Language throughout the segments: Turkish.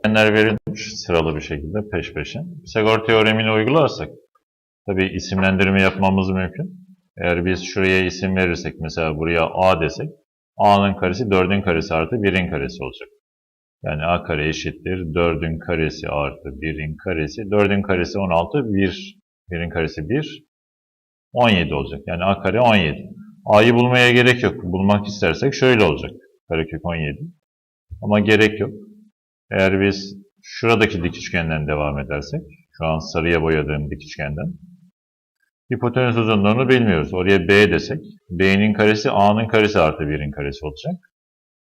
üçgenler verilmiş sıralı bir şekilde peş peşe. Pisagor teoremini uygularsak tabi isimlendirme yapmamız mümkün. Eğer biz şuraya isim verirsek mesela buraya A desek A'nın karesi 4'ün karesi artı 1'in karesi olacak. Yani A kare eşittir 4'ün karesi artı 1'in karesi. 4'ün karesi 16, 1, 1'in karesi 1, 17 olacak. Yani A kare 17. A'yı bulmaya gerek yok. Bulmak istersek şöyle olacak. Karekök 17. Ama gerek yok. Eğer biz şuradaki dik üçgenden devam edersek, şu an sarıya boyadığım dik üçgenden, hipotenüs uzunluğunu bilmiyoruz. Oraya B desek, B'nin karesi A'nın karesi artı 1'in karesi olacak.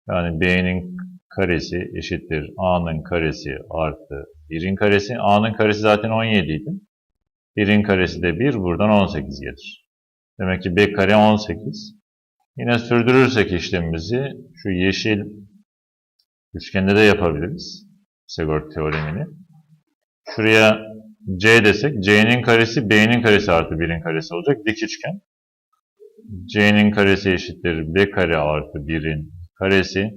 Yani B'nin karesi eşittir A'nın karesi artı 1'in karesi. A'nın karesi zaten 17 idi. 1'in karesi de 1, buradan 18 gelir. Demek ki B kare 18. Yine sürdürürsek işlemimizi şu yeşil üçgende de yapabiliriz. Pisagor teoremini. Şuraya C desek C'nin karesi B'nin karesi artı 1'in karesi olacak. Dik üçgen. C'nin karesi eşittir B kare artı 1'in karesi.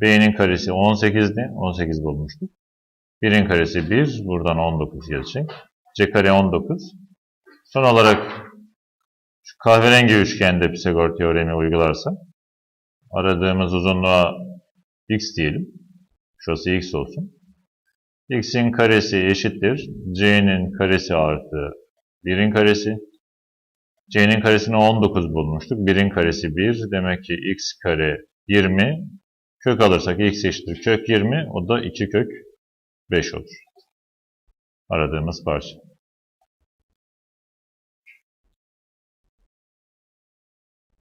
B'nin karesi 18'di. 18 bulmuştuk. 1'in karesi 1. Buradan 19 gelecek. C kare 19. Son olarak şu kahverengi üçgende Pisagor teoremi uygularsak aradığımız uzunluğa x diyelim. Şurası x olsun. x'in karesi eşittir. c'nin karesi artı 1'in karesi. c'nin karesini 19 bulmuştuk. 1'in karesi 1. Demek ki x kare 20. Kök alırsak x eşittir kök 20. O da 2 kök 5 olur. Aradığımız parça.